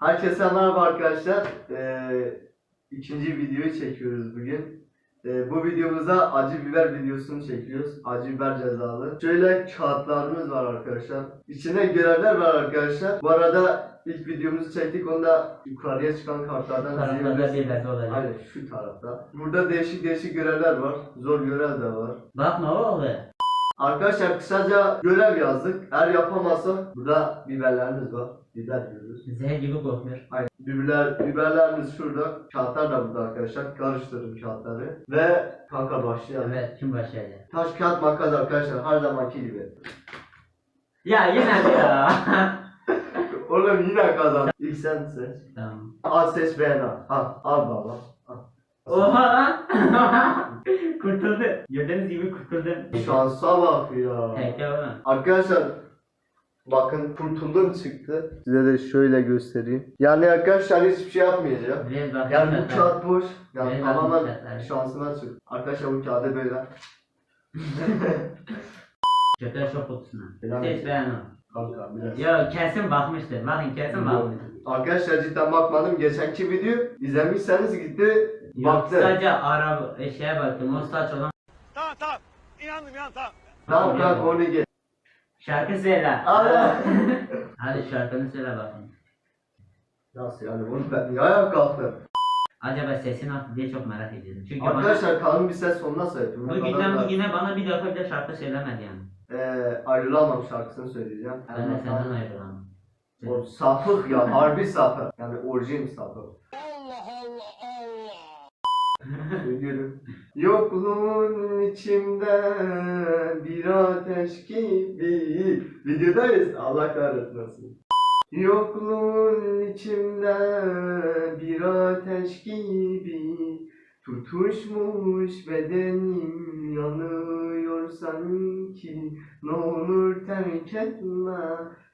Herkese merhaba arkadaşlar. Ee, ikinci videoyu çekiyoruz bugün. Ee, bu videomuzda acı biber videosunu çekiyoruz. Acı biber cezalı. Şöyle kağıtlarımız var arkadaşlar. İçinde görevler var arkadaşlar. Bu arada ilk videomuzu çektik. Onu da yukarıya çıkan kartlardan bir belge olacak. Aynen şu tarafta. Burada değişik değişik görevler var. Zor görev de var. Bakma oğlum. Arkadaşlar kısaca görev yazdık. Eğer yapamazsak burada biberlerimiz var. Biber diyoruz. Zehir gibi kokuyor. Aynen. Biberler, biberlerimiz şurada. Kağıtlar da burada arkadaşlar. Karıştırdım kağıtları. Ve kanka başlayalım. Evet kim başlayacak? Taş kağıt makas arkadaşlar. Her zamanki gibi. Ya yine ya? Oğlum yine kazan. İlk sen seç. tamam. Al seç beğen al. Al, al baba. Oha lan. kurtuldu. Gördüğünüz gibi kurtuldum. Şansa bak ya. Tekrar oğlum. Arkadaşlar bakın kurtuldum çıktı. Size de şöyle göstereyim. Yani arkadaşlar hiçbir şey yapmayacağım. Biraz. Yani bu zaten. kağıt boş. Yani tamamen arkadaşlar. şansıma çıktı. Arkadaşlar bu kağıdı böyle. Kötü şok kutusuna. Helal Seç olsun. beğen o. Kanka biraz. Ya kesin bakmıştır. Bakın kesin bakmıştır. Arkadaşlar cidden bakmadım. Geçenki video izlemişseniz gitti Yok baktı. sadece araba şeye baktım. O saç olan Tamam tamam. İnandım inan tamam. Tamam kanka onu geç. şarkı söyle. Allah. Hadi şarkını söyle bakayım. Nasıl yani bunu ben niye ayağa kalktım? Acaba sesin nasıl diye çok merak ediyorum. Çünkü bana Arkadaşlar kalın bir ses sonuna sayıyorum. Bugünden bugüne bana bir defa bile şarkı söylemedi yani. Eee ayrılamam şarkısını söyleyeceğim. Ben de senden ayrılamam. O sapık ya harbi sapık. Yani orijin sapık. Söylüyorum. Yokluğun içimde bir ateş gibi. Videodayız. Allah kahretmesin. Yokluğun içimde bir ateş gibi Tutuşmuş bedenim yanıyor sanki Ne olur terk etme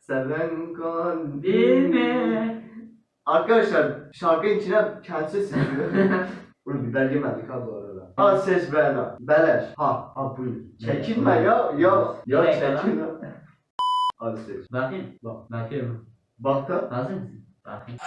seven kalbimi. Arkadaşlar şarkı içine kendisi seviyor. Bunu biber yemedik ha bu arada. Ha ses beğen Beleş. Ha ha buyur. Çekinme ya ya. Ya Bir dakika çekinme. Hadi seç. Bakayım. Bak. Bakıyorum. Bak da. Hazır mısın? Bakayım.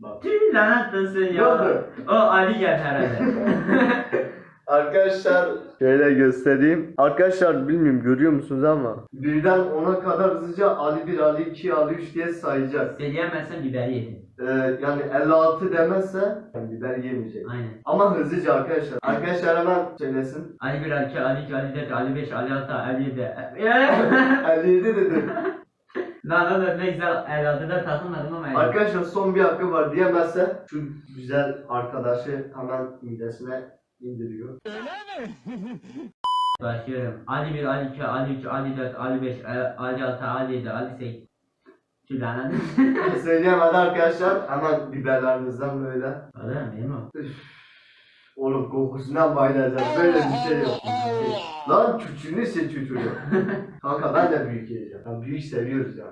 Bak. Tüh lanet olsun Ne ya. oldu? O Ali gel herhalde. Arkadaşlar şöyle göstereyim. Arkadaşlar bilmiyorum görüyor musunuz ama birden ona kadar hızlıca Ali 1, Ali 2, Ali 3 diye sayacağız. Söyleyemezsen biber yedin. Ee, yani 56 demezse yani biber yemeyecek. Aynen. Ama hızlıca arkadaşlar. Arkadaşlar hemen söylesin. Ali 1, Ali 2, Ali 3, Ali 4, Ali 5, Ali 6, Ali 7. 57 dedi. Lan oğlum ne güzel el aldı da takılmadım ama el. Arkadaşlar son bir hakkı var diyemezse şu güzel arkadaşı hemen midesine indiriyor. Başlıyorum. Ali 1, Ali 2, Ali 3, Ali 4, Ali 5, Ali 6, Ali 7, Ali 8. Lanet. Söyleyemedi arkadaşlar hemen biberlerimizden böyle. Oğlum benim o. Oğlum kokusundan bayılacağız. Böyle bir şey yok. Lan küçüğünü seçiyor çocuk. Kanka ben de büyük yiyeceğim. Yani büyük seviyoruz ya.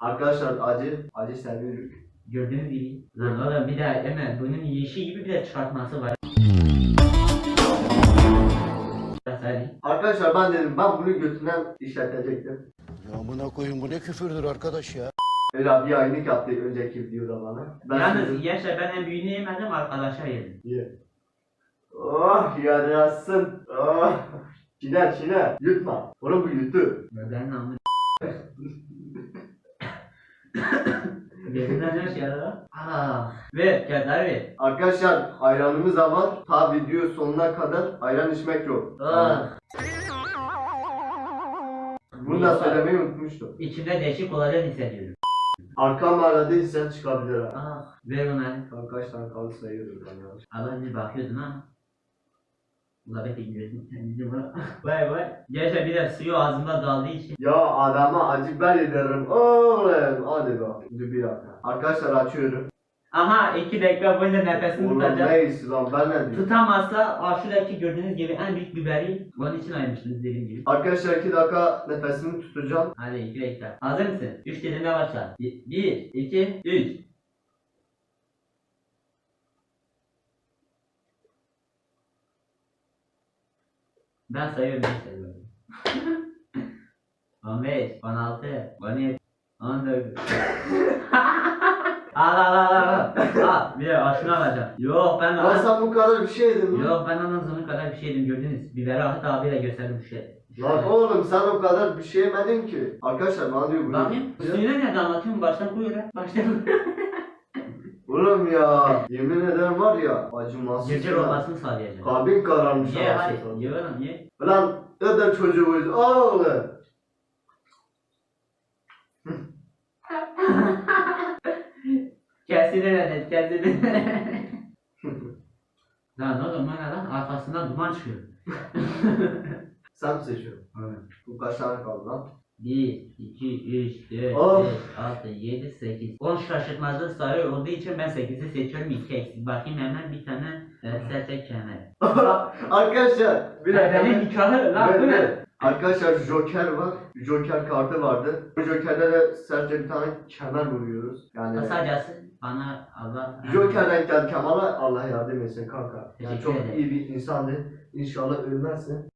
Arkadaşlar acı, acı seviyoruz. Gördüğünüz gibi. Lan oğlum bir de hemen bunun yiyişi gibi bir de çıkartması var. Arkadaşlar ben dedim ben bunu götünden işletecektim. Ya amına koyun bu ne küfürdür arkadaş ya. Öyle bir yayınlık yaptı önceki videoda bana. Ben Yalnız dedim, yaşa ben en büyüğünü yemedim arkadaşa yedim. ye. Oh yarasın. Oh. Çiğner çiğner. Yutma. Oğlum bu yuttu. Ben namı. Gözümden ne şey aradı? Ah. Ver kağıtları ver. Arkadaşlar ayranımız da var. Ta video sonuna kadar ayran içmek yok. Ah. Bunu da söylemeyi unutmuştum. İçimde değişik olacak hissediyorum. Arkam aradıysa çıkabilir ha. Ah. Ver. Kanka kaç tane kaldı sayıyorum ben ya. Allah bir bakıyordun ha. Ula be gidiyorsun kendini bırak. Vay vay. Yaşa bir de suyu ağzımda daldığı için. Ya adama acı biber yediririm. Oğlum hadi bak. Dur bir dakika. Arkadaşlar açıyorum. Aha iki dakika boyunca nefesini Oğlum tutacak. neyse lan ben ne diyeyim. Tutamazsa aa, şuradaki gördüğünüz gibi en büyük biberi onun için ayırmıştınız dediğim gibi. Arkadaşlar 2 dakika nefesimi tutacağım. Hadi iki dakika. Hazır mısın? Üç dediğimde başla. Bir, bir, iki, üç. Ben sayıyorum. Ben sayıyorum. 15, 16, 17, 14. al al al al. Al bir de aşını alacağım. Yok ben Lan sen bu kadar bir şey yedin mi? Yok ben ondan sonra kadar bir şey yedim gördünüz. Biberi Ahmet abiyle gösterdim bu şey. Lan oğlum sen o kadar bir şey yemedin ki. Arkadaşlar bana diyor bunu. Bakayım. Suyunu nerede anlatıyorum? Baştan koy öyle. Baştan koy. Oğlum ya yemin ederim var ya acımasız. Ya. olmasını sağlayacağım. Kalbin kararmış Ye anasını hadi. satayım. Ye oğlum ye. Lan öder çocuğuyuz. Oğlum. Kesine ne kesine. Lan oğlum bana lan arkasından duman çıkıyor. Sen mi seçiyorsun? Evet. Bu kaç tane kaldı lan? 1, 2, 3, 4, Of. 5, 6, 7, 8. 10 şaşırtmazlık sayı olduğu için ben 8'i seçiyorum. 2 eksik. Bakayım hemen bir tane e, serçe kemer. Arkadaşlar bir dakika. Benim nikahı lan bu ne? Arkadaşlar Joker var. Joker kartı vardı. Bu Joker'de de sadece bir tane kemer vuruyoruz. Yani Kısacası bana Allah... Joker denk geldi Kemal'a Allah yardım etsin kanka. Yani Teşekkür çok ederim. iyi bir insandı. İnşallah ölmezsin.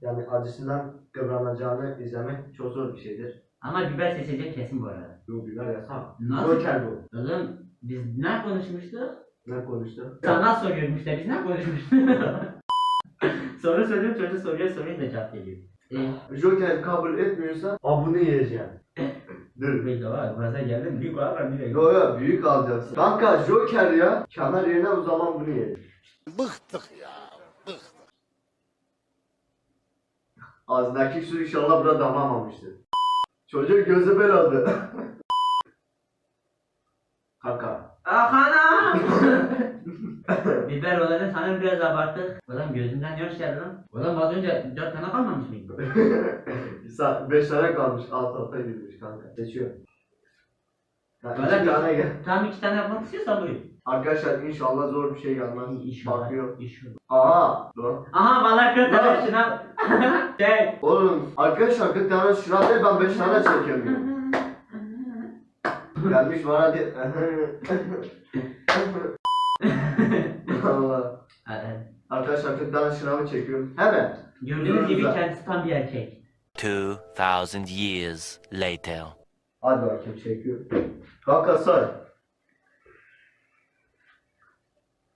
Yani acısından kıvranacağını izlemek çok zor bir şeydir. Ama biber seçeceğim kesin bu arada. Yok biber yasak. Nasıl? Joker bu. Oğlum biz ne konuşmuştuk? Ne konuştu? Sana soruyorum işte biz ne konuşmuştuk? Soru soruyorum çocuk soruyor soruyor da cevap geliyor. Eee Joker kabul etmiyorsa ha bunu yiyeceğim. Dur. bir de var baza geldim büyük var var bir. Yo yo büyük alacaksın. Kanka Joker ya. Kemer yerine o zaman bunu ye. Bıktık ya. Bıktık. Ağzındaki su inşallah burada damlamamıştır. Çocuk gözü bel oldu. Biber olanı sanırım biraz abarttık. Ulan gözünden yaş geldi lan. Ulan az önce dört tane kalmamış mıydı? Sa- Beş tane kalmış. Alt alta girmiş kanka. Seçiyorum. Ya Öyle iki mi? tane gel. Tam iki tane yapmak istiyorsan buyur. Arkadaşlar inşallah zor bir şey gelmez. İnşallah. Bakıyor. İnşallah. Aha. Dur. Aha kırk Lan. tane şınav. Şey. Oğlum arkadaşlar 40 tane şınav değil ben 5 tane çekemiyorum. Gelmiş bana diye. Allah. Hadi. Arkadaşlar 40 tane şınavı çekiyorum. Hemen. Gördüğünüz gibi Güzel. kendisi tam bir erkek. 2,000 years later. Hadi bakayım çekiyorum. Kanka say.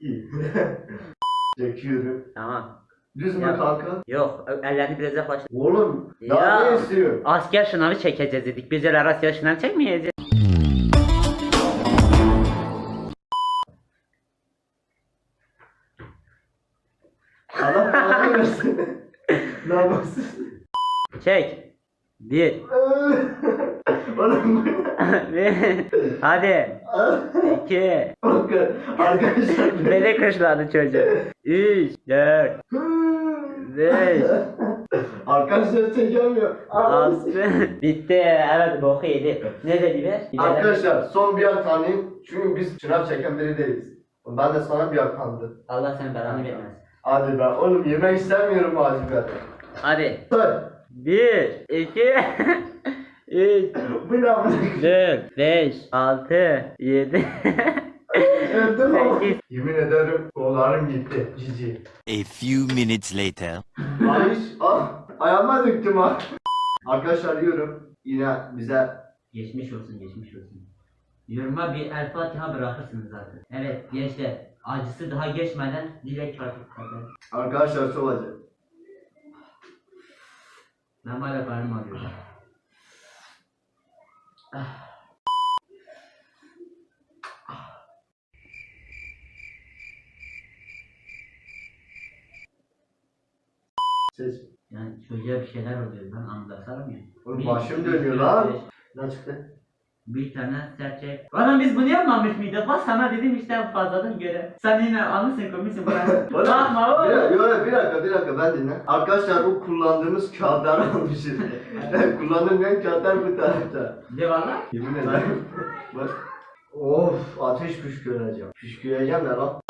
İyi. çekiyorum. Tamam. Düz mü Ya. kanka? Yok ellerini biraz yaklaştır. Oğlum daha Ya. ne istiyor? Asker şınavı çekeceğiz dedik. Biz öyle asker şınavı çekmeyeceğiz. Falan versin. Namussuz. Çek. Bir. Oğlum Bir. Hadi. İki. Kanka arkadaşlar. Beni kışladı çocuk. Üç. Dört. Beş. Arkadaşlar çekemiyor. Altı. Bitti. Evet boku yedi. Ne de biber? Biber. Arkadaşlar son bir yer tanıyayım. Çünkü biz şınav çeken biri değiliz. Ben de sana bir yer tanıdım. Allah sen belanı vermesin. Hadi ben oğlum yemek istemiyorum acı biber. Hadi. Say. Bir. iki, Üç. Bu ne amına Dört. Beş. Altı. Yedi. Öldüm ama. Sekiz. Yemin ederim kollarım gitti. Cici. A few minutes later. Ayş. ah. Ayağıma döktüm ha. Arkadaşlar diyorum. Yine bize Geçmiş olsun, geçmiş olsun. Yoruma bir El Fatiha bırakırsınız zaten. Evet gençler, acısı daha geçmeden direkt kader. arkadaşlar çok acı. Ben hala karnım ağrıyor. Ses. Yani çocuğa bir şeyler oluyor ben anlatamam ya. Oğlum başım dönüyor lan. Ne çıktı? Bir tane serçe. Oğlum biz bunu yapmamış mıydık? Bak sana dedim işte fazladan göre. Sen yine anlısın komiksin bana. Bakma oğlum. Bir, bir, bir dakika bir dakika ben dinle. Arkadaşlar bu kullandığımız kağıtlar almışız. ben kullanılmayan kağıtlar bu tarafta. Ne var lan? Yemin ederim. Bak. Of ateş püsküreceğim. Püsküreceğim ne lan?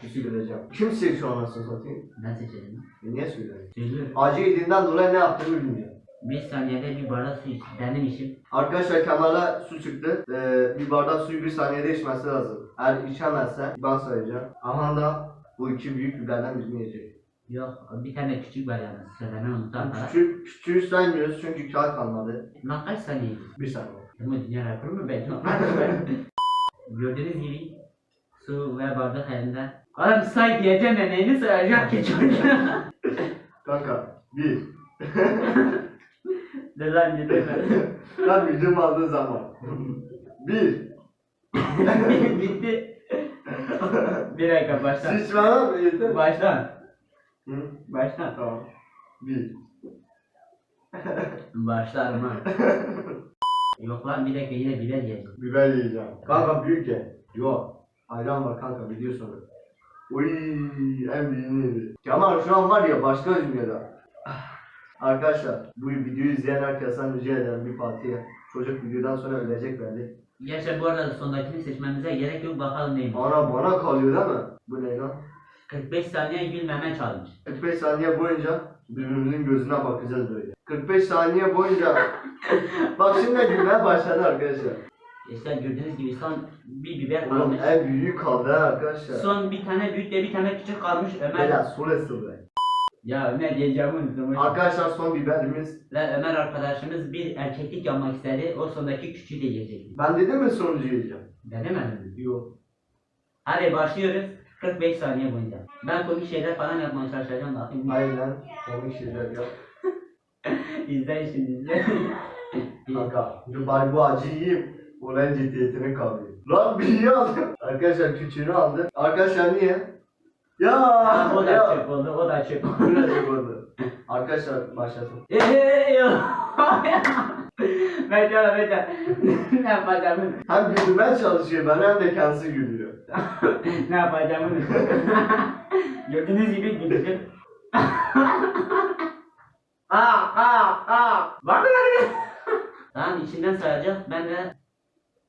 Püsküreceğim. Kim seçiyor anasını satayım? Ben seçerim. E niye söylüyorsun? Acı yediğinden dolayı ne yaptığını bilmiyor. 1 saniyede bir bardak su içtim. Benim için. Arkadaşlar Kemal'e su çıktı. Ee, bir bardak suyu bir saniyede içmesi lazım. Eğer içemezse ben söyleyeceğim. Aha da bu iki büyük biberden birini yiyecek. Yok bir tane küçük var yalnız. Söylemeyi unuttum. arkadaşlar. Küçük, küçüğü saymıyoruz çünkü kağıt kalmadı. Lan kaç saniye? Bir saniye. Ama dünya rekoru mu ben? Gördüğünüz gibi su ve bardak elinde. Adam say diyeceğim ya neyini sayacak ki çocuğa. Kanka bir. Lan yedim Lan gücüm aldığı zaman. Bir. Bitti. Bir dakika baştan. Şişmana mı yeter? Baştan. Hı? Baştan. Tamam. Bir. Başlarım ha. Yok lan bir dakika yine bile diyeceğim. Biber yiyeceğim. Kanka büyük ye. Yok. Ayran var kanka biliyor sonra. Uy en büyüğünü yedi. Kemal şu an var ya başka dünyada. Arkadaşlar bu videoyu izleyen herkesten rica ederim bir Fatih'e. Çocuk videodan sonra ölecek belli. Gerçi bu arada sondakini seçmemize gerek yok bakalım neymiş. Ana bana kalıyor değil mi? Bu ne lan? 45 saniye gülmeme challenge. 45 saniye boyunca birbirimizin gözüne bakacağız böyle. 45 saniye boyunca Bak şimdi gülmeye başladı arkadaşlar. İşte gördüğünüz gibi son bir biber Oğlum kalmış. en büyüğü kaldı ha arkadaşlar. Son bir tane büyük de bir tane küçük kalmış Ömer. Beyler sol ısırdı. Ya Ömer diyeceğimi unuttum. Arkadaşlar son biberimiz. Ve Ömer arkadaşımız bir erkeklik yapmak istedi. O sondaki küçüğü de yiyecek. Ben dedim mi sonuncu yiyeceğim? Denemedim? Yok. Hadi başlıyoruz. 45 saniye boyunca. Ben komik şeyler falan yapmaya çalışacağım. Bakayım. Aynen. Komik şeyler yap. İzle şimdi izle. Kanka. Dur bari bu acıyı yiyeyim. Olan ciddiyetini kavrayayım. Lan bir aldım. Arkadaşlar küçüğünü aldı. Arkadaşlar niye? Ya. Aa, o da ya. çöp oldu. O da çöp oldu. Şey oldu. Arkadaşlar başlasın. Eee. Bekle bekle. ne yapacağımı Hem gülmeye çalışıyor ben hem de kendisi gülüyor. ne yapacağımı Gördüğünüz gibi gülüyor. Aa aa aa. Var mı lan? Tamam içinden sayacak. Ben de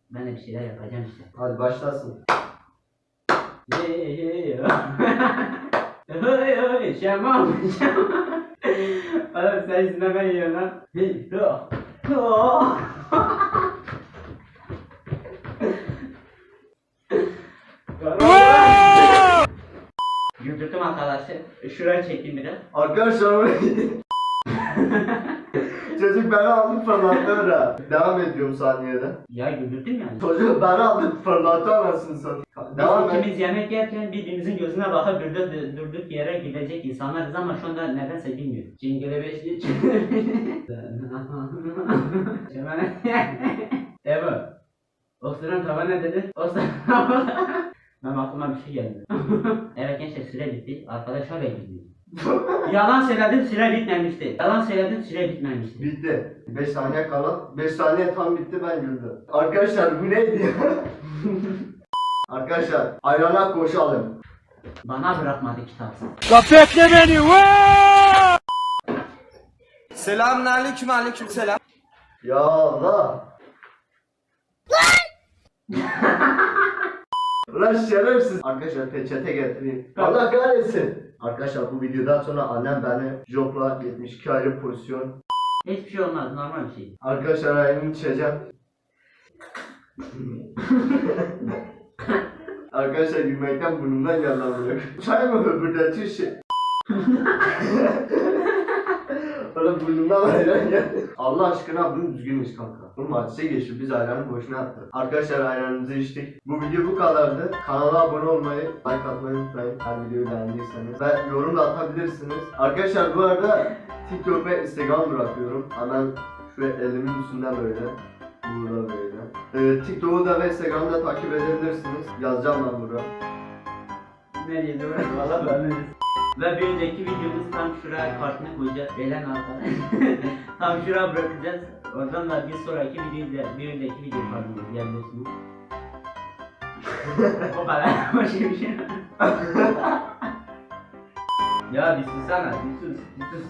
ben de bir şeyler yapacağım işte. Hadi başlasın. Ye ye. Hey hey şamam şamam. Oğlum sen yüzünden ben yiyorum lan. Hey. Ho. Güldürdüm arkadaşlar. Şuraya çekeyim bir de. Arkadaşlar oraya Çocuk beni aldı fırlattı. Devam ediyorum saniyede. Ya güldürdüm yani. Çocuk beni aldı fırlattı anasını satayım. Devam Biz ikimiz yemek yerken birbirimizin gözüne bakıp durduk, durduk yere gülecek insanlarız ama şu anda nedense bilmiyoruz. Cingile beşli Şemane Evo Osuran tava ne dedi? Osuran tava Ben aklıma bir şey geldi. evet gençler süre bitti. Arkadaş hala gidiyor. Yalan söyledim süre bitmemişti. Yalan söyledim süre bitmemişti. Bitti. 5 saniye kala. 5 saniye tam bitti ben güldüm. Arkadaşlar bu neydi ya? Arkadaşlar ayrana koşalım. Bana bırakmadı kitapsız. Selamünaleyküm aleyküm selam. Ya Allah. Ulan şerefsiz. Arkadaşlar peçete getireyim. Allah kahretsin. Arkadaşlar bu videodan sonra annem beni jopla 72 ayrı pozisyon. Hiçbir şey olmaz normal bir şey. Arkadaşlar ayını içeceğim. Arkadaşlar gülmekten burnumdan geldi amına. Çay mı öbürletiyor şey? Oğlum burnumdan ayran geldi. Allah aşkına bunu düzgün kanka. Oğlum hadise geçti biz ayranı boşuna attık. Arkadaşlar ayranımızı içtik. Bu video bu kadardı. Kanala abone olmayı, like atmayı unutmayın. Her videoyu beğendiyseniz. Ve yorum da atabilirsiniz. Arkadaşlar bu arada TikTok ve Instagram bırakıyorum. Hemen şu elimin üstünden böyle. Burada böyle. Ee, da ve Instagram'da takip edebilirsiniz. Yazacağım ben buraya. Ne diyeceğim valla ben ne Ve bir önceki videomuz tam şuraya kartını koyacağız. Belen arkada. tam şuraya bırakacağız. Oradan da bir sonraki videoyu bir önceki video kartını izleyebilirsiniz. o kadar başka bir şey. ya bir susana bir sus bir sus.